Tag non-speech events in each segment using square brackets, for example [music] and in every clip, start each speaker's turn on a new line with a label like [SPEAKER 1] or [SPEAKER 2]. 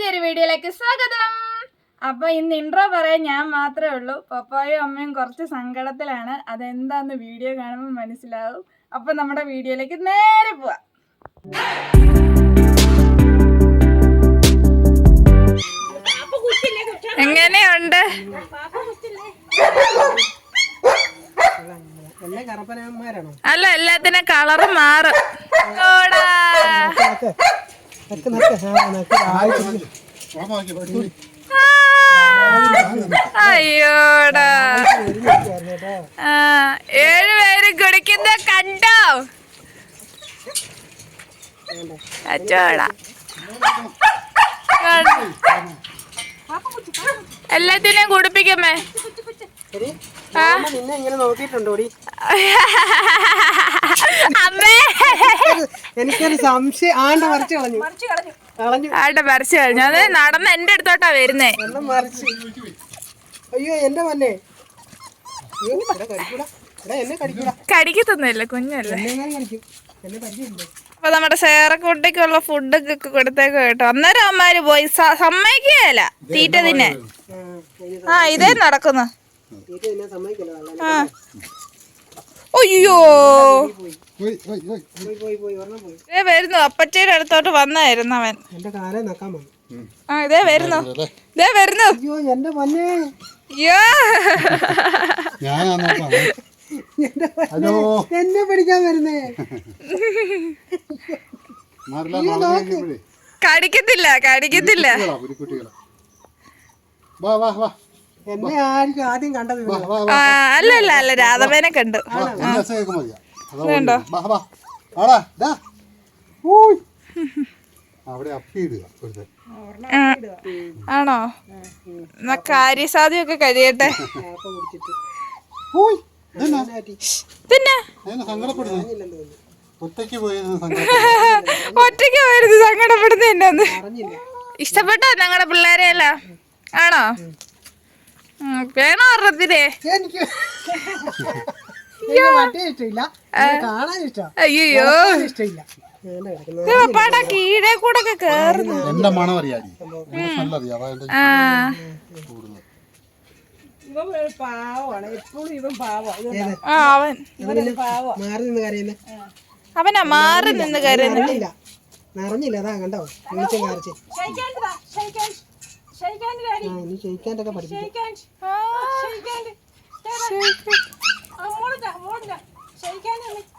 [SPEAKER 1] പുതിയൊരു വീഡിയോയിലേക്ക് സ്വാഗതം. അപ്പൊ ഇന്ന് ഇൻട്രോ പറയാൻ ഞാൻ മാത്രമേ ഉള്ളൂ. പപ്പായും അമ്മയും കുറച്ച് സങ്കടത്തിലാണ്. അതെന്താന്ന് വീഡിയോ കാണുമ്പോൾ മനസ്സിലാവും. അപ്പൊ നമ്മുടെ വീഡിയോയിലേക്ക് നേരെ പോവാം. എങ്ങനെയുണ്ട്? അല്ല എല്ലാത്തിനും കളറ് മാറും.
[SPEAKER 2] ആ.
[SPEAKER 1] അയ്യോടാ ഏഴുപേരും കുടിക്കുന്ന കണ്ടോ? അച്ചോടാ. എല്ലാത്തിനെയും കുടിപ്പിക്കമ്മേ അമ്മേ.
[SPEAKER 2] എനിക്കൊരു സംശയം ആണ്ട് മറിച്ച് കളഞ്ഞു. കളഞ്ഞു.
[SPEAKER 1] ആട്ടെ പറിച്ചു കഴിഞ്ഞു അത് നടന്ന് എന്റെ അടുത്തോട്ടാ വരുന്നേ.
[SPEAKER 2] മറിച്ച്. അയ്യോ എന്റെ മന്നെ അയ്യോ കടിക്കൂടാ എന്നെ കടിക്കൂടാ.
[SPEAKER 1] കടിക്കത്തൊന്നുമില്ല കുഞ്ഞല്ലേ.
[SPEAKER 2] എന്നെ എങ്ങനെ കടിക്കും. എന്നെ പരിചയമില്ലേ.
[SPEAKER 1] അപ്പൊ നമ്മുടെ സേറക്കുട്ടിക്കുള്ള ഫുഡൊക്കെ കൊടുത്തേക്ക് കേട്ടോ. അന്നേരം അമ്മമാര് പോയി സമ്മതിക്കുകയല്ല. തീറ്റ തിന്നെ
[SPEAKER 2] ആ
[SPEAKER 1] ഇതേ നടക്കുന്നു. ആ. അയ്യോ. ഇതേ വരുന്നു അപ്പച്ചയുടെ അടുത്തോട്ട് വന്നായിരുന്നു അവൻ.
[SPEAKER 2] എന്റെ കാലേ നക്കാൻ വന്നു
[SPEAKER 1] ആ ഇതേ വരുന്നു. ഇതേ വരുന്നു.
[SPEAKER 2] അയ്യോ എന്റെ മന്നെ
[SPEAKER 1] അയ്യോ.
[SPEAKER 2] എന്നെ പിടിക്കാൻ വരുന്നേ.
[SPEAKER 1] കടിക്കത്തില്ല കടിക്കത്തില്ല.
[SPEAKER 3] പുലിക്കുട്ടികളെ വാ വാ വാ.
[SPEAKER 2] എന്നെ ആയിരിക്കും ആദ്യം കണ്ടത്
[SPEAKER 1] അല്ല അല്ല അല്ല രാധവേനെ കണ്ടു. വേണ്ടോ? [laughs] ആണോ? എന്നാ കാര്യസാധ്യമൊക്കെ കഴിയട്ടെ.
[SPEAKER 2] ഒറ്റയ്ക്ക്.
[SPEAKER 1] പിന്നെ
[SPEAKER 3] ഒറ്റയ്ക്ക് പോയി [laughs] സങ്കടം
[SPEAKER 1] ഒറ്റയ്ക്ക് വരുന്നത് സങ്കടപ്പെടുന്ന എന്നെ ഒന്ന് ഇഷ്ടപ്പെട്ടോ ഞങ്ങളുടെ പിള്ളേരെയല്ല ആണോ? ഉം, വേണോ ഒരെണ്ണത്തിനെ? [laughs] അയ്യോ. കീഴെ കൂടെ കേറുന്നു.
[SPEAKER 3] എന്റെ മണം അറിയാടി
[SPEAKER 1] അവനാ മാറി നിന്ന് കരുന്നു
[SPEAKER 2] നിറഞ്ഞില്ല അതാ കണ്ടോ? വിളിച്ച കാണിച്ച് ക്ഷയിക്കാണ്ടൊക്കെ പഠിപ്പിക്കും.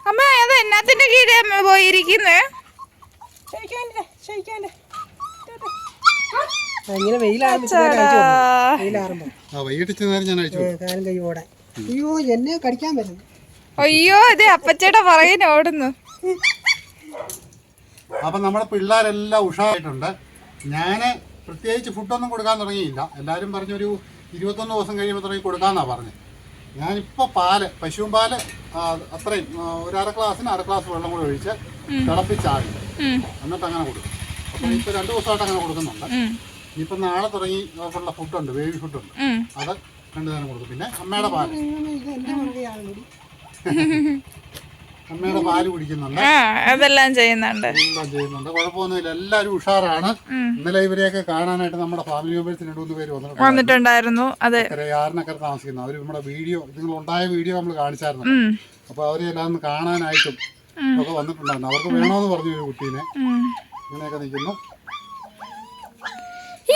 [SPEAKER 1] അമ്മ അത് എന്നാത്തിന്റെ കീഴേ അമ്മ പോയിരിക്കുന്നേ
[SPEAKER 2] ഇങ്ങനെ കൈ അയ്യോ എന്നെ കടിക്കാൻ വരുന്നു.
[SPEAKER 1] അയ്യോ അതെ അപ്പച്ചേട്ടാ പറയുന്ന ഓടുന്നു.
[SPEAKER 3] അപ്പൊ നമ്മുടെ പിള്ളേരെല്ലാം ഉഷാറായിട്ടുണ്ട്. ഞാൻ പ്രത്യേകിച്ച് ഫുഡൊന്നും കൊടുക്കാൻ തുടങ്ങിയില്ല. എല്ലാവരും പറഞ്ഞൊരു ഇരുപത്തൊന്ന് ദിവസം കഴിയുമ്പോൾ തുടങ്ങി കൊടുക്കാന്നാ പറഞ്ഞത് ഞാനിപ്പോൾ പാൽ പശുവും പാൽ അത്രയും ഒരു അര ഗ്ലാസ്സിന് അര ഗ്ലാസ് വെള്ളം കൂടി ഒഴിച്ച് തിളപ്പിച്ചാടി
[SPEAKER 1] ഉം,
[SPEAKER 3] എന്നിട്ട് അങ്ങനെ കൊടുക്കും അപ്പോൾ ഇപ്പോൾ രണ്ട് ദിവസമായിട്ട് അങ്ങനെ കൊടുക്കുന്നുണ്ട് ഇനിയിപ്പോൾ നാളെ തുടങ്ങി ഉള്ള ഫുഡുണ്ട് ബേബി ഫുഡുണ്ട്
[SPEAKER 1] ഉണ്ട്
[SPEAKER 3] അത് രണ്ടു നേരം കൊടുക്കും പിന്നെ അമ്മയുടെ
[SPEAKER 2] പാൽ
[SPEAKER 3] അമ്മയുടെ പാൽ കുടിക്കുന്നുണ്ട്.
[SPEAKER 1] ആ അതെല്ലാം ചെയ്യുന്നുണ്ട്.
[SPEAKER 3] എല്ലാം ചെയ്യുന്നുണ്ട്. കുഴപ്പമൊന്നുമില്ല. എല്ലാവരും ഉഷാറാണ്. ഇന്നലെ ഇവരെയൊക്കെ കാണാനായിട്ട് നമ്മുടെ ഫാമിലി മെമ്പേഴ്സിന് രണ്ടു മൂന്ന് പേര് വന്നിട്ടുണ്ട്.
[SPEAKER 1] വന്നിട്ടുണ്ടായിരുന്നു. അതെ.
[SPEAKER 3] ആറിനൊക്കെ താമസിക്കുന്നു. അവർ നമ്മുടെ വീഡിയോ നിങ്ങൾ ഉണ്ടായ വീഡിയോ നമ്മൾ കാണിച്ചായിരുന്നു. അപ്പൊ അവരെ എല്ലാം കാണാനായിട്ടും ഒക്കെ വന്നിട്ടുണ്ടായിരുന്നു. അവർക്ക് വേണമെന്ന് പറഞ്ഞു ഒരു കുട്ടീനെ. ഇങ്ങനെയൊക്കെ നിൽക്കുന്നു.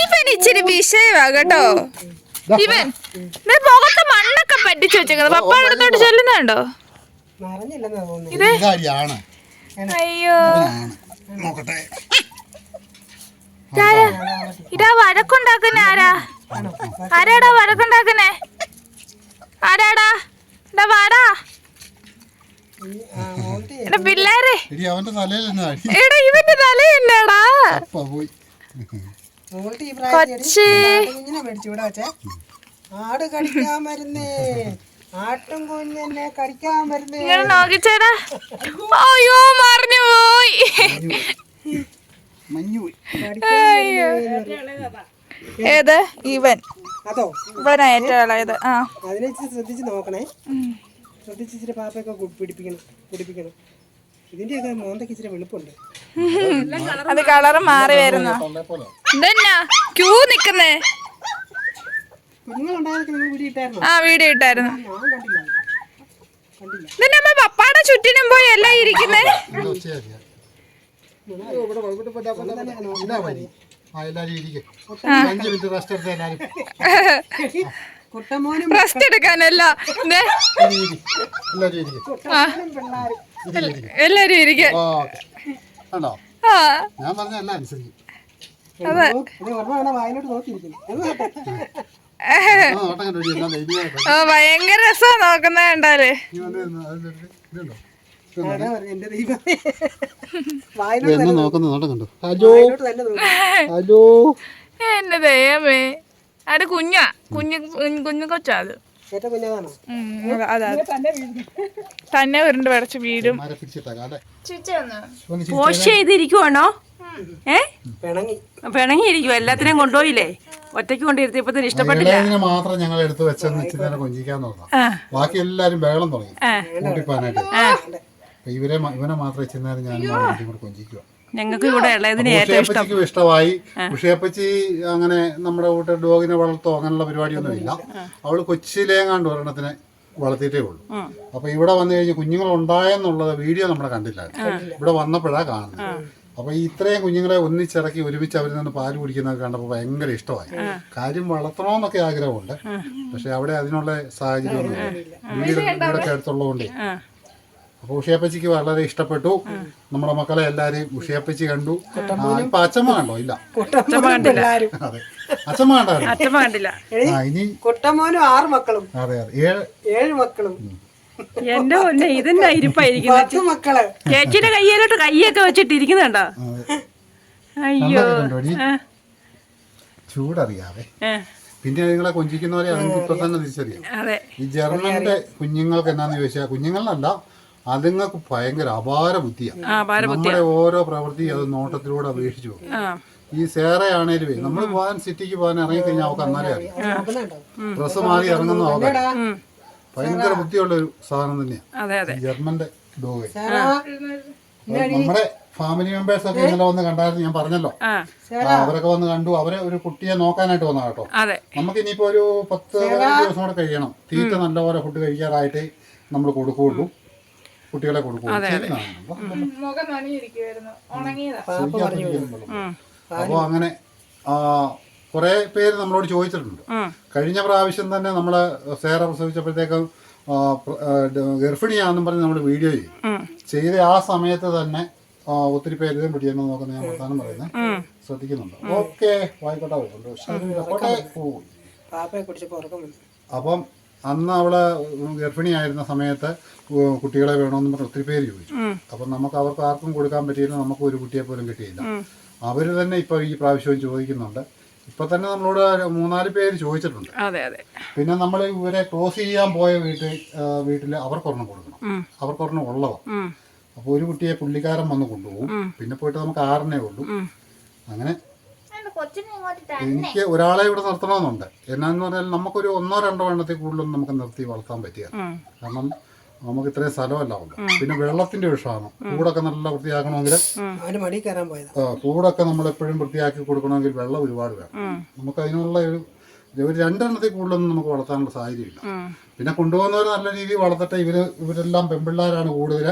[SPEAKER 1] ഇവൻ ഇച്ചിരി വിഷയമാ കേട്ടോ ഇവൻ. മുഖത്ത് മണ്ണൊക്കെ പറ്റിച്ചു വെച്ചേക്കുന്നത് പപ്പ അടുത്തോട്ട് ചെല്ലുന്നുണ്ടോ? അയ്യോ.
[SPEAKER 3] നോക്കട്ടെ.
[SPEAKER 1] ഇതാ വഴക്കുണ്ടാക്കുന്ന ആരാ? ആരാടാ വഴക്കുണ്ടാക്കുന്നേ? ആരാടാ? ഇതാ വാടാ. പിള്ളേരെ.
[SPEAKER 3] അവന്റെ
[SPEAKER 1] ഇവന്റെ
[SPEAKER 3] പോയി.
[SPEAKER 1] കൊച്ചി.
[SPEAKER 2] ആട് കടിക്കാൻ വരുന്നേ. ആട്ടും കുഞ്ഞെന്നെ കടിക്കാൻ വരുന്നേ.
[SPEAKER 1] ഇങ്ങനെ നോക്കിച്ചേടാ അയ്യോ മറിഞ്ഞു പോയി. ഏത്? ഇവൻ.
[SPEAKER 2] അതോ?
[SPEAKER 1] ഇവനാ ഏറ്റവും ഇളയത്. ആ.
[SPEAKER 2] അതിനെ ഇച്ചിരി ശ്രദ്ധിച്ച് നോക്കണേ.
[SPEAKER 1] ഉം.
[SPEAKER 2] ശ്രദ്ധിച്ച് ഇച്ചിരി പാപ്പയൊക്കെ കു- പിടിപ്പിക്കണം പിടിപ്പിക്കണം. ഇതിന്റെയൊക്കെ മോന്തയ്ക്ക് ഇച്ചിരി വെളുപ്പുണ്ട്.
[SPEAKER 1] അത് കളറ് മാറി വരുന്നു? ക്യൂ നിക്കുന്നേ
[SPEAKER 2] കുഞ്ഞുങ്ങളുണ്ടായതൊക്കെ നിങ്ങൾ വീട്ടിൽ ഇട്ടായിരുന്നു
[SPEAKER 1] ആ വീഡിയോ ഇട്ടായിരുന്നു.
[SPEAKER 2] ഞാൻ കണ്ടില്ല. കണ്ടില്ല.
[SPEAKER 1] ഇതെന്നെ അമ്മ പപ്പാടെ ചുറ്റിനും പോയി എല്ലാം ഇരിക്കുന്നേ?
[SPEAKER 3] റെസ്റ്റ്
[SPEAKER 1] എടുക്കാനല്ല.
[SPEAKER 3] എല്ലാരും ഇരിക്കും. ഞാൻ പറഞ്ഞ എല്ലാം അനുസരിക്കും.
[SPEAKER 2] അത്.
[SPEAKER 1] ഭയങ്കര രസാ നോക്കുന്ന
[SPEAKER 2] കണ്ടാൽ? എന്റെ ദൈവമേ.
[SPEAKER 1] അവിടെ കുഞ്ഞാ. കുഞ്ഞു കുഞ്ഞു കൊച്ചാ അത്. തന്നെ ഉരുണ്ട് പടച്ച് വീടും
[SPEAKER 4] വാഷ് ചെയ്തിരിക്കുവാണോ? ഏ?
[SPEAKER 2] പിണങ്ങി.
[SPEAKER 4] പിണങ്ങിയിരിക്കും എല്ലാത്തിനെയും കൊണ്ടുപോയില്ലേ? ഒറ്റയ്ക്ക് കൊണ്ടിരുത്തിയപ്പോ ഇഷ്ടപ്പെട്ടില്ല.
[SPEAKER 3] മാത്രം ഞങ്ങൾ എടുത്ത് വെച്ചെന്ന് ഇച്ചിരി നേരം ബാക്കി എല്ലാരും ബഹളം തുടങ്ങി. കൂട്ടിപ്പാനായിട്ട്. ഇവരെ ഇവനെ മാത്രം ഇച്ചിരി നേരം ഞാൻ കൊഞ്ചിക്കുവാ. കൊഞ്ചിക്കുക
[SPEAKER 4] ഞങ്ങൾക്ക് ഇവിടെ ഇളയതിനെ ഏറ്റവും ഇഷ്ടം.
[SPEAKER 3] ഇഷ്ടമായി. ഉഷയപ്പച്ചി അങ്ങനെ നമ്മുടെ വീട്ടിൽ ഡോഗിനെ വളർത്തോ അങ്ങനെയുള്ള പരിപാടിയൊന്നും ഇല്ല അവൾ കൊച്ചിയിലേങ്ങാണ്ട് ഒരെണ്ണത്തിനെ വളർത്തിയിട്ടേ ഉള്ളൂ. അപ്പൊ ഇവിടെ വന്നു കഴിഞ്ഞ് കുഞ്ഞുങ്ങൾ ഉണ്ടായെന്നുള്ളത് വീഡിയോ നമ്മുടെ കണ്ടില്ലായിരുന്നു. ഇവിടെ വന്നപ്പോഴാ കാണുന്നത്. അപ്പൊ ഇത്രയും കുഞ്ഞുങ്ങളെ ഒന്നിച്ചിറക്കി ഒരുമിച്ച് അവരിൽ നിന്ന് പാൽ കുടിക്കുന്നത് കണ്ടപ്പോൾ ഭയങ്കര ഇഷ്ടമായി. കാര്യം വളർത്തണമെന്നൊക്കെ ആഗ്രഹമുണ്ട്. പക്ഷെ അവിടെ അതിനുള്ള സാഹചര്യമൊന്നും വീട് ഇവിടെ അടുത്തുള്ളതുകൊണ്ടേ. അപ്പൊ ഉഷയപ്പച്ചിക്ക് വളരെ ഇഷ്ടപ്പെട്ടു. നമ്മുടെ മക്കളെ എല്ലാരെയും ഉഷയപ്പച്ചി കണ്ടു. ആ, ഇപ്പൊ അച്ഛമ്മ കണ്ടോ? ഇല്ല. അതെ. അച്ഛമ്മ കണ്ടായിരുന്നു.
[SPEAKER 4] കണ്ടില്ല.
[SPEAKER 3] ആ ഇനി
[SPEAKER 2] കുട്ടമോനും ആറ് മക്കളും.
[SPEAKER 3] അതെ അതെ. ഏഴ്
[SPEAKER 2] ഏഴ് മക്കളും.
[SPEAKER 4] എന്റെ പൊന്നെ ഇതെന്നെ ഇരിപ്പായിരിക്കുന്നത്
[SPEAKER 2] പത്ത് മക്കൾ.
[SPEAKER 4] ചേച്ചിയുടെ കയ്യിലോട്ട് കൈയൊക്കെ വെച്ചിട്ട് ഇരിക്കുന്നുണ്ടോ
[SPEAKER 3] അതെ.
[SPEAKER 4] അയ്യോ
[SPEAKER 3] ചൂടറിയാതെ ചൂടറിയാവേ. പിന്നെ നിങ്ങളെ കൊഞ്ചിക്കുന്നവരെ അതിന് ഇപ്പൊ തന്നെ തിരിച്ചറിയാം.
[SPEAKER 4] അതെ.
[SPEAKER 3] ഈ ജർമ്മന്റെ കുഞ്ഞുങ്ങൾക്ക് എന്നാന്ന് ചോദിച്ചാൽ കുഞ്ഞുങ്ങളിലല്ല അതുങ്ങൾക്ക് ഭയങ്കര അപാര ബുദ്ധിയാണ് നമ്മുടെ ഓരോ പ്രവൃത്തി അത് നോട്ടത്തിലൂടെ അപേക്ഷിച്ചു പോകും. ഈ സേറയാണേലും നമ്മൾ പോകാൻ സിറ്റിക്ക് പോകാൻ ഇറങ്ങിക്കഴിഞ്ഞാൽ അവക്ക് അന്നേരം അറിയാം. ഡ്രസ്സ് മാറി ഇറങ്ങുന്ന അവർക്ക് ഭയങ്കര ബുദ്ധിയുള്ള ഒരു സാധനം തന്നെയാണ്
[SPEAKER 4] അതെ അതെ.
[SPEAKER 3] ഈ ജർമ്മന്റെ ഡോഗ്.
[SPEAKER 2] സാറാ.
[SPEAKER 3] നമ്മുടെ ഫാമിലി മെമ്പേഴ്സ് ഒക്കെ ഇന്നലെ വന്ന് കണ്ടായിരുന്നു ഞാൻ പറഞ്ഞല്ലോ. അവരൊക്കെ വന്ന് കണ്ടു. അവരെ ഒരു കുട്ടിയെ നോക്കാനായിട്ട് വന്ന കേട്ടോ.
[SPEAKER 4] അതെ.
[SPEAKER 3] നമുക്ക് ഇനിയിപ്പോ ഒരു പത്ത് ദിവസം കൂടെ കഴിയണം. തീറ്റ നല്ലപോലെ ഫുഡ് കഴിക്കാറായിട്ട് നമ്മൾ കൊടുക്കുകയുള്ളൂ. കുട്ടികളെ
[SPEAKER 1] കൊടുക്കും
[SPEAKER 3] അപ്പോൾ അങ്ങനെ കുറെ പേര് നമ്മളോട് ചോദിച്ചിട്ടുണ്ട്. കഴിഞ്ഞ പ്രാവശ്യം തന്നെ നമ്മൾ സേറ പ്രസവിച്ചപ്പോഴത്തേക്കും ഗർഭിണിയാണെന്നും പറഞ്ഞ് നമ്മൾ വീഡിയോ ചെയ്തു. ചെയ്ത ആ സമയത്ത് തന്നെ ഒത്തിരി പേര് ഇതും പിടിയെന്ന് നോക്കുന്ന ഞാൻ വർത്താനം പറയുന്നത് ശ്രദ്ധിക്കുന്നുണ്ട്. ഓക്കെ വായിക്കോട്ടെ
[SPEAKER 2] ഉറക്കം വന്നു.
[SPEAKER 3] അപ്പം അന്ന് അവൾ ഗർഭിണിയായിരുന്ന സമയത്ത് കുട്ടികളെ വേണമെന്ന് പറഞ്ഞ് ഒത്തിരി പേര് ചോദിച്ചു. അപ്പം നമുക്ക് അവർക്ക് ആർക്കും കൊടുക്കാൻ പറ്റിയില്ല നമുക്ക് ഒരു കുട്ടിയെ പോലും കിട്ടിയില്ല. അവർ തന്നെ ഇപ്പൊ ഈ പ്രാവശ്യവും ചോദിക്കുന്നുണ്ട്. ഇപ്പൊ തന്നെ നമ്മളോട് മൂന്നാൽ പേര് ചോദിച്ചിട്ടുണ്ട്.
[SPEAKER 4] അതെ അതെ.
[SPEAKER 3] പിന്നെ നമ്മൾ ഇവരെ ക്ലോസ് ചെയ്യാൻ പോയ വീട്ടിൽ വീട്ടിൽ അവർക്കൊരെണ്ണം കൊടുക്കണം. അവർക്കൊരെണ്ണം
[SPEAKER 4] ഉള്ളവ.
[SPEAKER 3] അപ്പോൾ ഒരു കുട്ടിയെ പുള്ളിക്കാരൻ വന്ന് കൊണ്ടുപോകും. പിന്നെ പോയിട്ട് നമുക്ക് ആറിനെ ഉള്ളൂ അങ്ങനെ എനിക്ക് ഒരാളെ ഇവിടെ നിർത്തണമെന്നുണ്ട്. എന്നാന്ന് പറഞ്ഞാൽ നമുക്കൊരു ഒന്നോ രണ്ടോ എണ്ണത്തിൽ കൂടുതലൊന്നും നമുക്ക് നിർത്തി വളർത്താൻ പറ്റിയ കാരണം നമുക്ക് ഇത്രയും സ്ഥലമല്ല ഉണ്ട് പിന്നെ വെള്ളത്തിന്റെ വിഷമാണ്. കൂടൊക്കെ നല്ല വൃത്തിയാക്കണമെങ്കിൽ കൂടൊക്കെ നമ്മൾ എപ്പോഴും വൃത്തിയാക്കി കൊടുക്കണമെങ്കിൽ വെള്ളം ഒരുപാട് വേണം. നമുക്ക് അതിനുള്ള ഒരു ഒരു രണ്ടെണ്ണത്തിൽ കൂടുതലൊന്നും നമുക്ക് വളർത്താനുള്ള സാഹചര്യമില്ല. പിന്നെ കൊണ്ടുപോകുന്നവർ നല്ല രീതിയിൽ വളർത്തട്ടെ. ഇവർ ഇവരെല്ലാം പെൺപിള്ളേരാണ് കൂടുതൽ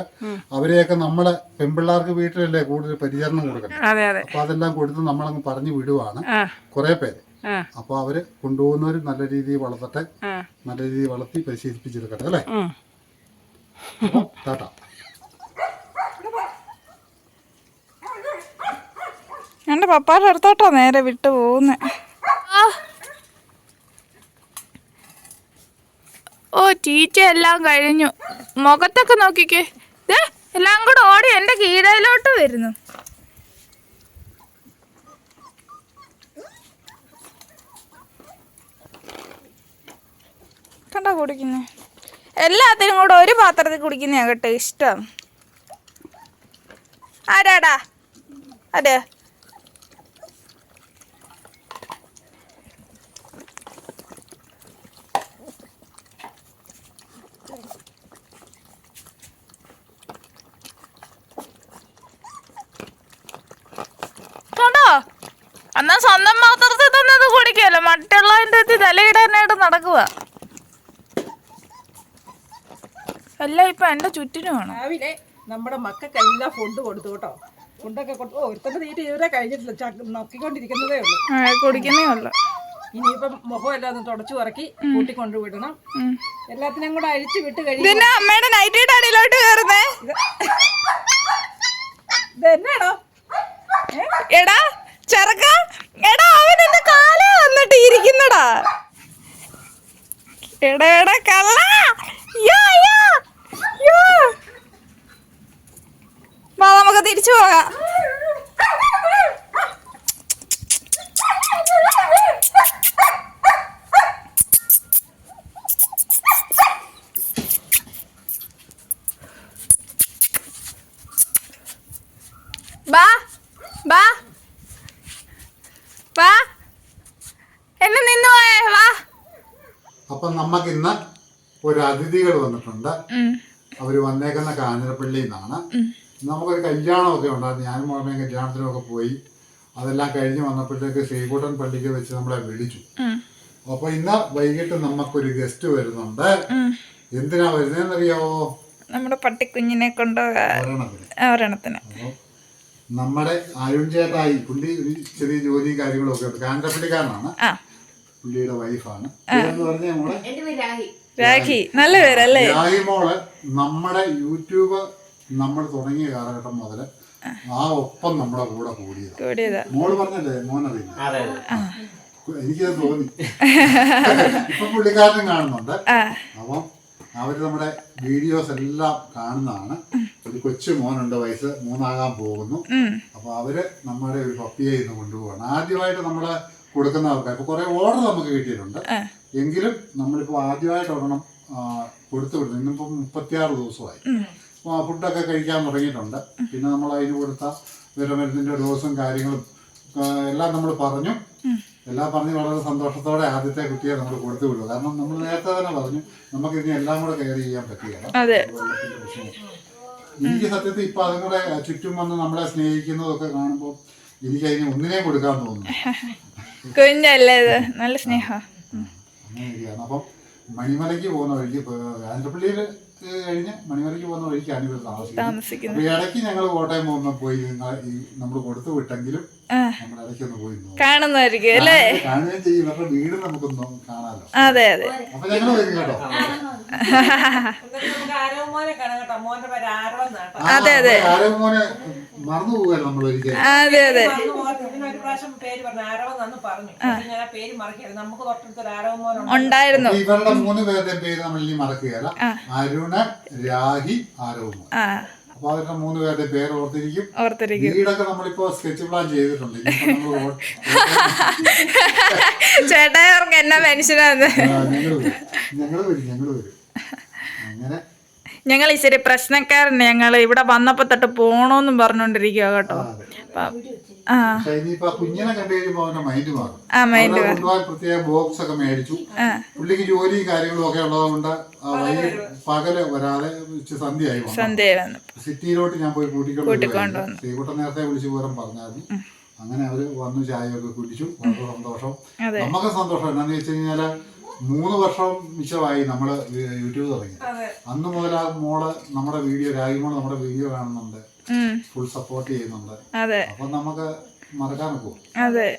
[SPEAKER 3] അവരെയൊക്കെ നമ്മളെ പെൺപിള്ളേർക്ക് വീട്ടിലല്ലേ കൂടുതൽ പരിചരണം കൊടുക്കണം അപ്പൊ അതെല്ലാം കൊടുത്ത് നമ്മളങ്ങ് പറഞ്ഞു വിടുവാണ്. കുറെ പേര്. അപ്പൊ അവർ കൊണ്ടുപോകുന്നവർ നല്ല രീതിയിൽ വളർത്തട്ടെ. നല്ല രീതിയിൽ വളർത്തി പരിശീലിപ്പിച്ചെടുക്കട്ടെ അല്ലേ? ടാറ്റ.
[SPEAKER 1] എന്റെ പപ്പായുടെ അടുത്തോട്ടാ നേരെ വിട്ടു പോകുന്നേ. ഓ ടീച്ച എല്ലാം കഴിഞ്ഞു. മുഖത്തൊക്കെ നോക്കിക്കേ. ദേ എല്ലാം കൂടെ ഓടി എന്റെ കീഴയിലോട്ട് വരുന്നു. കണ്ടാ കുടിക്കുന്നേ? എല്ലാത്തിനും കൂടെ ഒരു പാത്രത്തിൽ കുടിക്കുന്നതാ കേട്ടോ ഇഷ്ടം. ആരാടാ? അതെ എന്നാ സ്വന്തം പാത്രത്തിൽ കുടിക്കല്ലോ മറ്റുള്ളതിന്റെ തലയിടാനായിട്ട് നടക്കുക എല്ലാം ഇപ്പൊ എന്റെ ചുറ്റിനുമാണ്
[SPEAKER 5] രാവിലെ നമ്മുടെ മക്കൾക്കെല്ലാം ഫുഡ് കൊടുത്തു കേട്ടോ. ഫുഡൊക്കെ കൊടുത്തു. ഓ ഒരുത്തന്റെ തീറ്റ ഇതുവരെ കഴിഞ്ഞിട്ടില്ല. നോക്കിക്കൊണ്ടിരിക്കുന്നതേ ഉള്ളൂ.
[SPEAKER 1] കുടിക്കുന്നേ ഉള്ളു.
[SPEAKER 5] ഇനിയിപ്പം മുഖം എല്ലാം ഒന്ന് തുടച്ചു ഇറക്കി കൂട്ടിക്കൊണ്ടു വിടണം. എല്ലാത്തിനും കൂടെ അഴിച്ചു വിട്ട്
[SPEAKER 1] കഴിഞ്ഞു അമ്മയുടെ നൈറ്റിയുടെ അടിയിലോട്ട് കയറുന്നേ?
[SPEAKER 5] ഇതെന്നാണോ
[SPEAKER 1] എടാ ചെറുക്ക എടാ അവൻ എന്റെ കാലേ വന്നിട്ട് ഇരിക്കുന്നടാ എടാ എടാ കള്ള നമുക്ക് തിരിച്ചു പോകാം ബാ ബാ വാ എന്നെ നിന്ന് പോയേ വാ
[SPEAKER 3] അപ്പം നമുക്ക് ഇന്ന് ഒരു അതിഥികൾ വന്നിട്ടുണ്ട് അവർ വന്നേക്കുന്ന കാഞ്ഞിരപ്പള്ളിയിൽ നിന്നാണ് നമുക്കൊരു കല്യാണമൊക്കെ ഉണ്ടായിരുന്നു. ഞാനും മോർമ്മയും കല്യാണത്തിനൊക്കെ പോയി. അതെല്ലാം കഴിഞ്ഞ് വന്നപ്പോഴത്തേക്ക് ശ്രീകൂട്ടൻ പള്ളിക്ക് വെച്ച് നമ്മളെ വിളിച്ചു. അപ്പൊ ഇന്ന് വൈകിട്ട് നമുക്കൊരു ഗസ്റ്റ് വരുന്നുണ്ട്. എന്തിനാ വരുന്നതെന്നറിയാവോ
[SPEAKER 1] നമ്മുടെ പട്ടിക്കുഞ്ഞിനെ കൊണ്ട്
[SPEAKER 3] ഒരെണ്ണത്തിന്. നമ്മുടെ അരുൺ ചേട്ടായി പുള്ളി ഒരു ചെറിയ ജോലിയും കാര്യങ്ങളൊക്കെ ഉണ്ട്. കാഞ്ഞിരപ്പള്ളിക്കാരനാണ്.
[SPEAKER 1] ആ.
[SPEAKER 3] പുള്ളിയുടെ വൈഫാണ് എന്ന് പറഞ്ഞ നമ്മളെ
[SPEAKER 1] രാഖി നല്ല പേരല്ലേ?
[SPEAKER 3] രാഖി മോൾ നമ്മുടെ യൂട്യൂബ് നമ്മൾ തുടങ്ങിയ കാലഘട്ടം മുതൽ ആ. ഒപ്പം നമ്മുടെ കൂടെ കൂടിയത്. മോൾ പറഞ്ഞല്ലേ മോനറിയില്ല. എനിക്കത് തോന്നി. [laughs] ഇപ്പൊ പുള്ളിക്കാരനും കാണുന്നുണ്ട്. അപ്പം അവർ നമ്മുടെ വീഡിയോസ് എല്ലാം കാണുന്നതാണ്. ഒരു കൊച്ചു മോനുണ്ട് വയസ്സ് മൂന്നാകാൻ പോകുന്നു. അപ്പൊ അവർ നമ്മുടെ ഒരു പപ്പിയെ ഇന്ന് കൊണ്ടുപോവാണ്. ആദ്യമായിട്ട് നമ്മൾ കൊടുക്കുന്ന ആൾക്കാർ ഇപ്പൊ കുറെ ഓർഡർ നമുക്ക് കിട്ടിയിട്ടുണ്ട്. എങ്കിലും നമ്മളിപ്പോ ആദ്യമായിട്ട് ഒരെണ്ണം കൊടുത്തു വിടുന്നു. ഇന്നിപ്പോ മുപ്പത്തിയാറ് ദിവസമായി. അപ്പോൾ ആ ഫുഡൊക്കെ കഴിക്കാൻ തുടങ്ങിയിട്ടുണ്ട്. പിന്നെ നമ്മൾ അതിന് കൊടുത്ത വിരമരുന്നിന്റെ ഡോസും കാര്യങ്ങളും എല്ലാം നമ്മൾ പറഞ്ഞു. എല്ലാം പറഞ്ഞ് വളരെ സന്തോഷത്തോടെ ആദ്യത്തെ കുട്ടിയെ നമ്മൾ കൊടുത്തു വിടും കാരണം നമ്മൾ നേരത്തെ തന്നെ പറഞ്ഞു നമുക്ക് ഇതിനെ എല്ലാം കൂടെ കെയർ ചെയ്യാൻ പറ്റുകയാണ് എനിക്ക് സത്യത്തിൽ ഇപ്പൊ അതും കൂടെ ചുറ്റും വന്ന് നമ്മളെ സ്നേഹിക്കുന്നതൊക്കെ കാണുമ്പോൾ എനിക്ക് അതിന് ഒന്നിനെയും കൊടുക്കാൻ തോന്നുന്നു. [laughs]
[SPEAKER 1] കുഞ്ഞല്ലേ ഇത് നല്ല സ്നേഹ.
[SPEAKER 3] അപ്പം മണിമലയ്ക്ക് പോകുന്ന വഴിക്ക് ആന്ധ്രപ്പള്ളിയിൽ കഴിഞ്ഞ് മണിമലയ്ക്ക് പോകുന്ന വഴിക്കാണ് ഇവർ താമസിക്കുന്നത്. ഇടയ്ക്ക് ഞങ്ങൾ കോട്ടയം പോകുമ്പോൾ പോയി നമ്മൾ കൊടുത്തു വിട്ടെങ്കിലും നമ്മൾ ഇടയ്ക്ക് ഒന്ന് പോയി നോക്കും.
[SPEAKER 1] കാണുന്നതായിരിക്കും അല്ലേ?
[SPEAKER 3] കാണുകയും ചെയ്യും. ഇവരുടെ വീട് നമുക്കൊന്ന് കാണാലോ.
[SPEAKER 1] അതെ അതെ.
[SPEAKER 3] അപ്പൊ ഞങ്ങൾ വരും കേട്ടോ? മറന്നു പോവുകയാണ് നമ്മൾ ഒരിക്കലും.
[SPEAKER 1] അതെ അതെ.
[SPEAKER 5] ഇതിനൊരു പ്രാവശ്യം പേര് പറഞ്ഞു ആരോ എന്ന് പറഞ്ഞു. ഞാൻ ആ പേര് മറക്കരുത് നമുക്ക് തൊട്ടടുത്തൊരു ആരോ മോനുണ്ട്
[SPEAKER 1] ഉണ്ടായിരുന്നു.
[SPEAKER 3] ഇവരുടെ മൂന്ന് പേരുടെ പേര് നമ്മൾ ഇനി മറക്കുകയല്ല. അരുണ് രാഹി
[SPEAKER 1] ആരവം
[SPEAKER 3] അപ്പൊ അവരുടെ മൂന്ന് പേരുടെ പേര് ഓർത്തിരിക്കും.
[SPEAKER 1] ഓർത്തിരിക്കും.
[SPEAKER 3] വീടൊക്കെ നമ്മളിപ്പോ സ്കെച്ച് പ്ലാൻ ചെയ്തിട്ടുണ്ട്. ഓ- [laughs]
[SPEAKER 1] ചേട്ടായവർക്ക് എന്നാ മനുഷ്യനാന്ന്.
[SPEAKER 3] ആ, ഞങ്ങൾ വരും. ഞങ്ങൾ വരും അങ്ങനെ.
[SPEAKER 1] ഞങ്ങൾ ഇച്ചിരി പ്രശ്നക്കാരൻ ഞങ്ങൾ ഇവിടെ വന്നപ്പോ തൊട്ട് പോണോന്നും പറഞ്ഞോണ്ടിരിക്കുക കേട്ടോ. അപ്പം
[SPEAKER 3] കുഞ്ഞിനെ കണ്ടു കഴിയുമ്പോ അവന്റെ മൈൻഡ് മാറും.
[SPEAKER 1] ആ മൈൻഡ്
[SPEAKER 3] അവരെ കൊണ്ടുപോകാൻ പ്രത്യേക ബോക്സ് ഒക്കെ മേടിച്ചു. പുള്ളിക്ക് ജോലിയും കാര്യങ്ങളും ഒക്കെ ഉള്ളതുകൊണ്ട് പകൽ വരാതെ സന്ധ്യയായി സിറ്റിയിലോട്ട് ഞാൻ പോയി കൂട്ടിക്കൊണ്ട്. ശ്രീകുട്ടൻ നേരത്തെ വിളിച്ചു വിവരം പറഞ്ഞായിരുന്നു. അങ്ങനെ അവർ വന്നു ചായയൊക്കെ കുടിച്ചു. വളരെ സന്തോഷം. നമുക്ക് സന്തോഷം എന്താണെന്ന് വെച്ച് കഴിഞ്ഞാൽ മൂന്ന് വർഷം മിച്ചമായി നമ്മൾ യൂട്യൂബ് തുടങ്ങി. അന്ന് മുതൽ ആ മോൾ നമ്മുടെ വീഡിയോ രാഗി മോൾ നമ്മുടെ വീഡിയോ കാണുന്നുണ്ട്. ഫുൾ സപ്പോർട്ട് ചെയ്യുന്നുണ്ട്.
[SPEAKER 1] അതെ.
[SPEAKER 3] അപ്പൊ നമുക്ക് മറക്കാൻ ഒക്കുമോ
[SPEAKER 1] അതെ.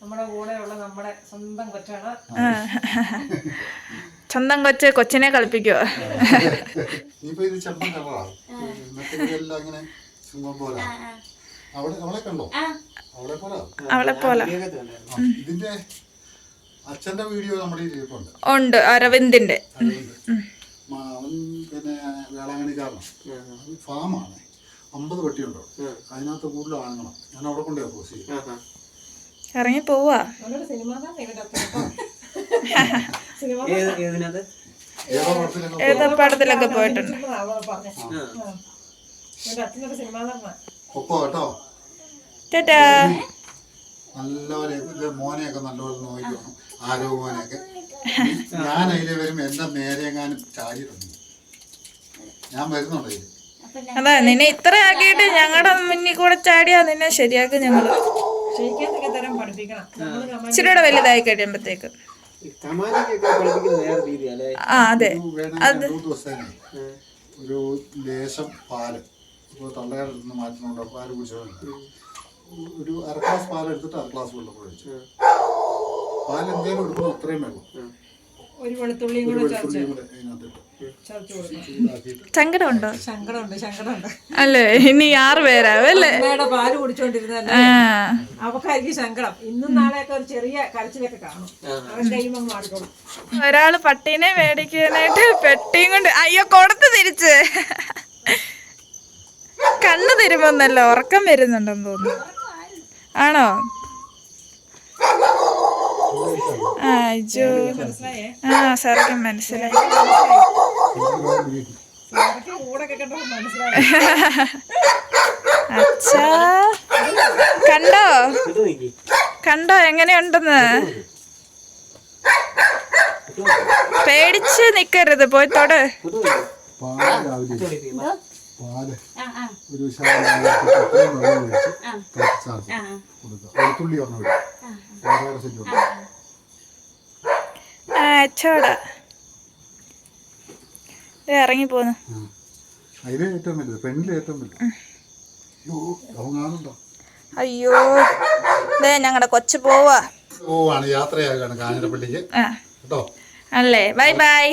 [SPEAKER 5] നമ്മുടെ കൂടെയുള്ള നമ്മുടെ സ്വന്തം കൊച്ചാണ്.
[SPEAKER 1] സ്വന്തം കൊച്ച് കൊച്ചിനെ കളിപ്പിക്കുക [laughs]
[SPEAKER 3] ഇനിയിപ്പോ ഇത് ചെമ്പൻ കളറാണ് മറ്റേ ഇതെല്ലാം ഇങ്ങനെ സിംഹം പോലെ. അവിടെ അവളെ കണ്ടോ? അവളെ പോലെ?
[SPEAKER 1] അവളെ പോലെ.
[SPEAKER 3] ഇതിന്റെ അച്ഛന്റെ വീഡിയോ നമ്മുടെ ഇരിപ്പുണ്ട്.
[SPEAKER 1] ഉണ്ട് അരവിന്ദിന്റെ.
[SPEAKER 3] പിന്നെ വേളാങ്കണിക്കാരനാണ് ഫാമാണ്. അമ്പത് പെട്ടിയുണ്ടോ? അതിനകത്ത് കൂടുതൽ ആണുങ്ങളാണ് ഞാൻ അവിടെ കൊണ്ടേ പോസി
[SPEAKER 1] ഇറങ്ങി പോവാ. [laughs]
[SPEAKER 3] ഏതോ പടത്തിലൊക്കെ
[SPEAKER 1] പോയിട്ടുണ്ട്. ചേട്ടാ
[SPEAKER 3] നല്ലപോലെ മോനെയൊക്കെ നല്ലപോലെ നോക്കണം ആരോ മോനെയൊക്കെ. ഞാൻ അതിലെ വരുമ്പോ എന്റെ നേരെ എങ്ങാനും ചാടിയിട്ടുണ്ട്. ഞാൻ വരുന്നുണ്ട്
[SPEAKER 1] അതാ നിന്നെ ഇത്ര ആക്കിയിട്ട് ഞങ്ങളുടെ മുന്നിൽ കൂടെ ചാടിയാ നിന്നെ ശരിയാക്കും
[SPEAKER 5] ഞങ്ങൾ.
[SPEAKER 1] ഇച്ചിരിയുടെ വലുതായി
[SPEAKER 2] കഴിയുമ്പത്തേക്ക്.
[SPEAKER 1] ആ അതെ.
[SPEAKER 3] ദിവസത്തേക്ക്. ഒരു ലേശം പാൽ. ഇപ്പോൾ തള്ളയുടെ നിന്ന് മാറ്റുന്നുണ്ട് പാൽ കുടിച്ചോണ്ട് ഒരു അര ഗ്ലാസ് പാൽ എടുത്തിട്ട് അര ഗ്ലാസ് വെള്ളം കൂടെ ഒഴിച്ചു. പാൽ എന്തേലും എടുക്കുമ്പോൾ അത്രയും വെള്ളം
[SPEAKER 5] ഒരു വെളുത്തുള്ളിയും കൂടെ
[SPEAKER 3] ഇതിനകത്തിട്ട്
[SPEAKER 1] സങ്കടമുണ്ടോ?
[SPEAKER 5] സങ്കടമുണ്ട് സങ്കടമുണ്ട്.
[SPEAKER 1] അല്ലേ? ഇനി ആറ് പേരാവും അല്ലേ?
[SPEAKER 5] അമ്മയുടെ പാൽ കുടിച്ചോണ്ടിരുന്നല്ലേ അവക്കായിരിക്കും സങ്കടം. ഇന്നും നാളെയൊക്കെ ഒരു ചെറിയ കരച്ചിലൊക്കെ കാണും. അവൻ കഴിയുമ്പോൾ മാറിക്കോളും.
[SPEAKER 1] ഒരാൾ പട്ടീനെ മേടിക്കാനായിട്ട് പെട്ടിയും കൊണ്ട് അയ്യോ കൊടുത്ത് തിരിച്ച്. കണ്ണ് തരുമ്പോന്നല്ല ഉറക്കം വരുന്നുണ്ടെന്ന് തോന്നുന്നു. ആണോ?
[SPEAKER 5] മനസ്സിലായേ.
[SPEAKER 1] ആ
[SPEAKER 5] സാറൊക്കെ മനസ്സിലായി.
[SPEAKER 1] അച്ഛാ. കണ്ടോ? കണ്ടോ എങ്ങനെയുണ്ടെന്ന്? പേടിച്ച് നിക്കരുത്. പോയി തൊട്.
[SPEAKER 3] പാൽ ഒരു ശകലം അത്രയും വെള്ളം ഒഴിച്ച് തിളപ്പിച്ചാൽ കൊടുക്കുക വെളുത്തുള്ളി ഒരെണ്ണം ഇടും. വേറെ സെറ്റ് കൊടുക്കും
[SPEAKER 1] ആ അച്ചോടാ ഇറങ്ങി പോന്നു.
[SPEAKER 3] അതിലെ ഏറ്റവും വലുത് പെണ്ണിലെ ഏറ്റവും വലുത്. അയ്യോ
[SPEAKER 1] ദേ ഞങ്ങളുടെ കൊച്ചു പോവാ.
[SPEAKER 3] പോവാണ് യാത്രയാകാണ് കാഞ്ഞിരപ്പള്ളിക്ക്.
[SPEAKER 1] ആ.
[SPEAKER 3] കേട്ടോ?
[SPEAKER 1] അല്ലേ ബൈ ബൈ.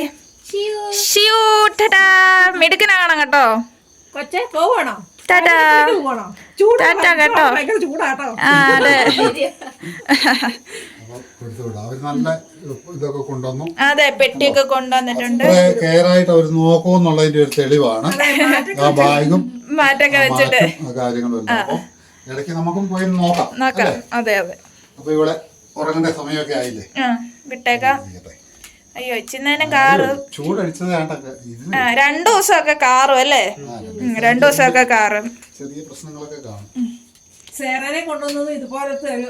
[SPEAKER 1] മിടുക്കനാകണം കേട്ടോ.
[SPEAKER 5] കൊച്ചെ പോവാണോ?
[SPEAKER 1] ടാറ്റാ ടാറ്റ കേട്ടോ. ആ അതെ. [laughs] അതെ പെട്ടിയൊക്കെ കൊണ്ടുവന്നിട്ടുണ്ട്.
[SPEAKER 3] എന്നുള്ളതിന്റെ ഒരു തെളിവാണ്. ആ ബാഗും
[SPEAKER 1] മാറ്റൊക്കെ വെച്ചിട്ട്.
[SPEAKER 3] കാര്യങ്ങളും ഇടയ്ക്ക് നമുക്കും പോയി നോക്കാം
[SPEAKER 1] നോക്കാം. അതെ അതെ.
[SPEAKER 3] അപ്പൊ ഇവിടെ ഉറങ്ങേണ്ട സമയമൊക്കെ ആയില്ലേ?
[SPEAKER 1] വിട്ടേക്കാം. അയ്യോ ഇച്ചിന്നേരം കാറ്. രണ്ടു ദിവസമൊക്കെ കാറും അല്ലേ? രണ്ടു ദിവസമൊക്കെ കാറും.
[SPEAKER 3] ചെറിയ പ്രശ്നങ്ങളൊക്കെ കാണും.
[SPEAKER 5] സേറനെ കൊണ്ടുവന്നത് ഇതുപോലത്തെ ഒരു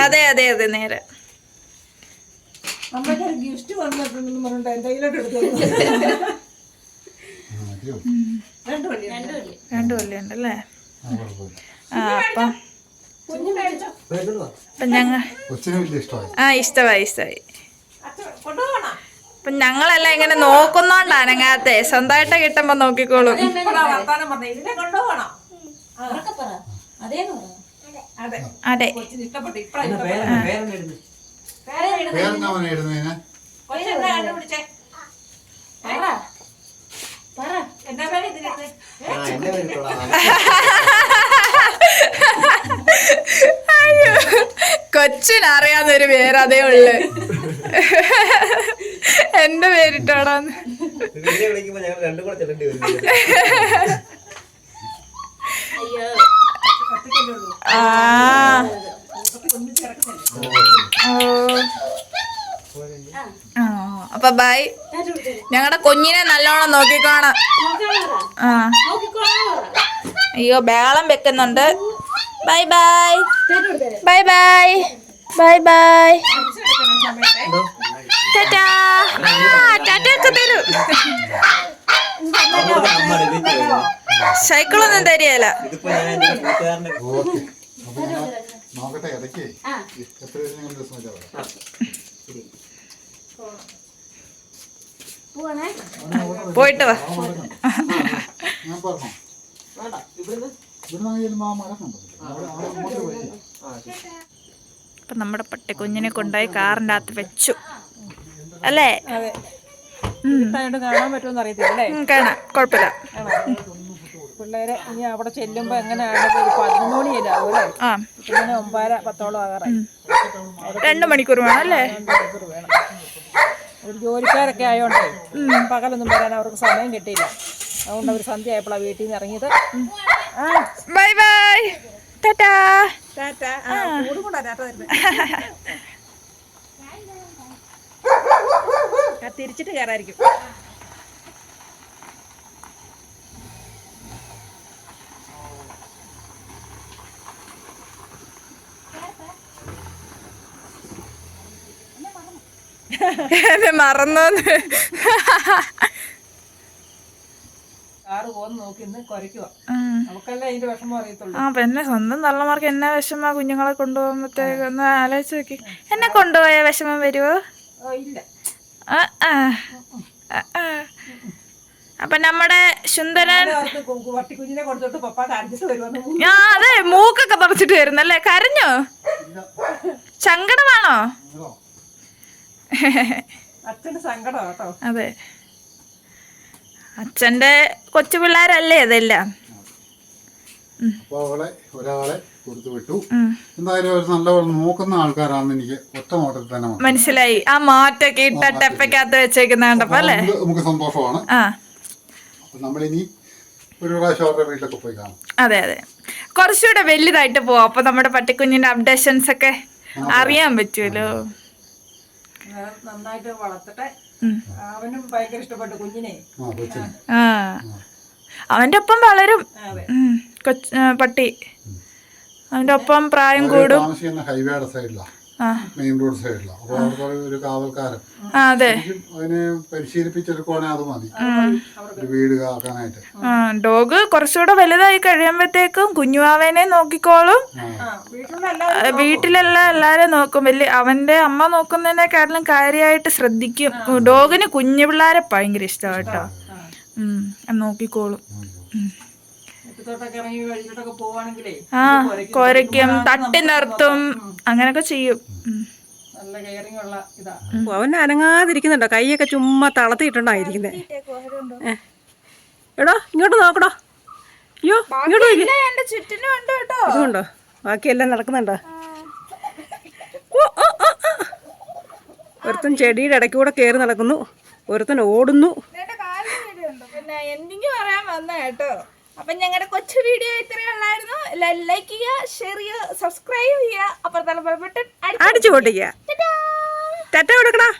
[SPEAKER 1] അതെ അതെ അതെ നേരെ.
[SPEAKER 5] അമ്മയ്ക്ക് ഒരു ഗിഫ്റ്റ് വന്നിട്ടുണ്ടെന്ന് പറഞ്ഞിട്ട് എന്റെ കയ്യിലോട്ട് എടുത്തു
[SPEAKER 3] ആ?
[SPEAKER 5] രണ്ട് വള്ളി
[SPEAKER 1] ഉണ്ടല്ലേ അപ്പം അപ്പം ഞങ്ങൾ
[SPEAKER 3] ഇഷ്ടമായി.
[SPEAKER 1] ആ ഇഷ്ടമായി ഇഷ്ടമായി.
[SPEAKER 5] അച്ഛൻ കൊണ്ടുപോകണം?
[SPEAKER 1] അപ്പം ഞങ്ങളെല്ലാം ഇങ്ങനെ നോക്കുന്നോണ്ടാ അനങ്ങാത്തെ സ്വന്തമായിട്ട് കിട്ടുമ്പോ നോക്കിക്കോളും.
[SPEAKER 5] കൊണ്ടുപോകണം? അതെ.
[SPEAKER 3] പേരെന്നാ അവനെ ഇടുന്നതിന്
[SPEAKER 5] എന്നാ പേര്
[SPEAKER 1] അയ്യോ. അതേ ഉള്ളു. എന്റെ പേരിട്ടോടാന്ന്.
[SPEAKER 6] വിളിക്കുമ്പോ ഞങ്ങൾ രണ്ടും കൂടെ ചെല്ലേണ്ടി വരും.
[SPEAKER 5] ഉള്ളൂ
[SPEAKER 1] ആ അപ്പൊ ബൈ. ഞങ്ങളുടെ കുഞ്ഞിനെ നല്ലോണം നോക്കിക്കോണം. ആ. അയ്യോ ബേളം വെക്കുന്നുണ്ട്. Bye bye. Bye bye. Bye bye. Tata സൈക്കിളൊന്നും തരികയില്ല.
[SPEAKER 3] നോക്കട്ടെ ഇടയ്ക്ക്. എത്ര ദിവസം നിങ്ങൾ ദിവസം വെച്ചാൽ
[SPEAKER 1] പോയിട്ട് വാ.
[SPEAKER 3] ഞാൻ പറഞ്ഞോ?
[SPEAKER 1] അപ്പൊ നമ്മുടെ പട്ടി കുഞ്ഞിനെ കൊണ്ടുപോയി കാറിന്റെ അകത്ത് വെച്ചു. അല്ലേ?
[SPEAKER 5] കാണാൻ പറ്റുമെന്ന് അറിയത്തില്ല
[SPEAKER 1] കാണാം. കുഴപ്പമില്ല.
[SPEAKER 5] പിള്ളേരെ ഇനി അവിടെ ചെല്ലുമ്പോ എങ്ങനെയാണ്? ഒരു പതിനൊന്ന് മണിയല്ലേ ആവും അല്ലേ?
[SPEAKER 1] ആ.
[SPEAKER 5] ഇങ്ങനെ ഒമ്പതര പത്തോളം ആകാറായി.
[SPEAKER 1] രണ്ട് മണിക്കൂർ വേണം അല്ലേ?
[SPEAKER 5] രണ്ട് മണിക്കൂർ വേണം. ഒരു ജോലിക്കാരൊക്കെ ആയതുകൊണ്ട് പകലൊന്നും വരാൻ അവർക്ക് സമയം കിട്ടിയില്ല. അതുകൊണ്ട് അവർ സന്ധ്യ ആയപ്പോഴാണ് വീട്ടിൽ നിന്ന് ഇറങ്ങിയത്.
[SPEAKER 1] Bye bye. ടാറ്റാ.
[SPEAKER 5] ടാറ്റാ. കൂടും ടാറ്റ തരുന്നത് [laughs] ആ തിരിച്ചിട്ട് കയറായിരിക്കും
[SPEAKER 1] എന്നെ മറന്നു
[SPEAKER 5] കാറ് ആട് പോകുന്ന നോക്കി ഇന്ന് കുരയ്ക്കുക
[SPEAKER 1] ഉം.
[SPEAKER 5] നമുക്കല്ലേ കയറായിരിക്കും വിഷമം അറിയത്തുള്ളൂ.
[SPEAKER 1] ആ പിന്നെ സ്വന്തം തള്ളമാർക്ക് എന്നാ വിഷമ കുഞ്ഞുങ്ങളെ കൊണ്ടുപോകുമ്പോഴത്തേക്ക് ഒന്ന് ആലോചിച്ച് നോക്കി. എന്നെ കൊണ്ടുപോയ വിഷമം വരുവോ?
[SPEAKER 5] ഓ ഇല്ല.
[SPEAKER 1] അപ്പൊ നമ്മുടെ സുന്ദരൻ ആ അതെ മൂക്കൊക്കെ പറിച്ചിട്ട് വരുന്നല്ലേ? കരഞ്ഞോ? സങ്കടമാണോ? അതെ. അച്ഛന്റെ കൊച്ചു പിള്ളേരല്ലേ അതെല്ലാം?
[SPEAKER 3] അപ്പോൾ അവളെ ഒരാളെ കൊടുത്തു വിട്ടു. എന്തായാലും ഒരു നല്ലപോലെ നോക്കുന്ന ആൾക്കാരാണെന്ന് എനിക്ക് ഒറ്റ നോട്ടത്തിൽ തന്നെ മനസ്സിലായി.
[SPEAKER 1] ആ മാറ്റൊക്കെ ഇട്ട ടെപ്പക്കകത്ത് അല്ലേ?
[SPEAKER 3] നമുക്ക് സന്തോഷമാണ്. അപ്പൊ നമ്മളിനി ഒരു പ്രാവശ്യം അവരുടെ വീട്ടിലൊക്കെ പോയി കാണും.
[SPEAKER 1] അതെ അതെ. കുറച്ചുകൂടെ വലുതായിട്ട് പോവാം. അപ്പൊ നമ്മുടെ പട്ടിക്കുഞ്ഞിന്റെ അപ്ഡേഷൻസ് ഒക്കെ അറിയാൻ പറ്റുമല്ലോ.
[SPEAKER 5] നന്നായിട്ട് വളർത്തട്ടെ. അവനും ഭയങ്കര ഇഷ്ടപ്പെട്ടു കുഞ്ഞിനെ.
[SPEAKER 3] ആ കൊച്ചിന്.
[SPEAKER 1] ആ. അവന്റെ ഒപ്പം വളരും. കൊച്ച് പട്ടി. അതിന്റെ ഒപ്പം പ്രായം കൂടും.
[SPEAKER 3] ഹൈവേയുടെ സൈഡിലാണ് മെയിൻ റോഡ് സൈഡിലാണ് അപ്പോൾ അവിടുത്തെ ഒരു- കാവൽക്കാരൻ.
[SPEAKER 1] അതെ.
[SPEAKER 3] അതിനെ പരിശീലിപ്പിച്ചെടുക്കുവാണെങ്കിൽ അത് മതി. ഒരു വീട് കാക്കാനായിട്ട്
[SPEAKER 1] ആ ഡോഗ് കുറച്ചുകൂടെ വലുതായി കഴിയുമ്പോഴത്തേക്കും കുഞ്ഞുവാവേനെ നോക്കിക്കോളും.
[SPEAKER 5] ആ. വീട്ടിലുള്ള എല്ലാ
[SPEAKER 1] ആ, എല്ലാരും നോക്കും. വലിയ അവന്റെ അമ്മ നോക്കുന്നതിനെക്കാട്ടിലും കാര്യമായിട്ട് ശ്രദ്ധിക്കും. ഡോഗിന് കുഞ്ഞു പിള്ളേരെ ഭയങ്കര ഇഷ്ടമാണ്. കേട്ടോ. ഉം നോക്കിക്കോളും. ആ കുരയ്ക്കും തട്ടി നിർത്തും. അങ്ങനൊക്കെ ചെയ്യും.
[SPEAKER 5] നല്ല കെയറിങ് ഇതാ.
[SPEAKER 4] അവൻ അനങ്ങാതിരിക്കുന്നുണ്ടോ? കൈയൊക്കെ ചുമ്മാ തളത്തിയിട്ടുണ്ടായിരിക്കുന്നേ എടോ ഇങ്ങോട്ട് നോക്കടോ. അയ്യോ ഇങ്ങോട്ട് ഇതുണ്ടോ? ബാക്കിയെല്ലാം നടക്കുന്നുണ്ടോ. ഒരുത്തൻ ചെടിയുടെ ഇടയ്ക്ക് കൂടെ കയറി നടക്കുന്നു. ഒരുത്തൻ ഓടുന്നു.
[SPEAKER 1] എന്തെങ്കിലും പറയാൻ വന്ന കേട്ടോ. അപ്പൊ ഞങ്ങളുടെ കൊച്ചു വീഡിയോ ഇത്രയേ ഉള്ളായിരുന്നു. ലൈക്ക് ചെയ്യുക ഷെയർ ചെയ്യുക സബ്സ്ക്രൈബ് ചെയ്യുക. അപ്പുറത്തെ ബട്ടൺ
[SPEAKER 4] അടിച്ചു പൊട്ടിക്കുക. ടാറ്റ കൊടുക്കടാ.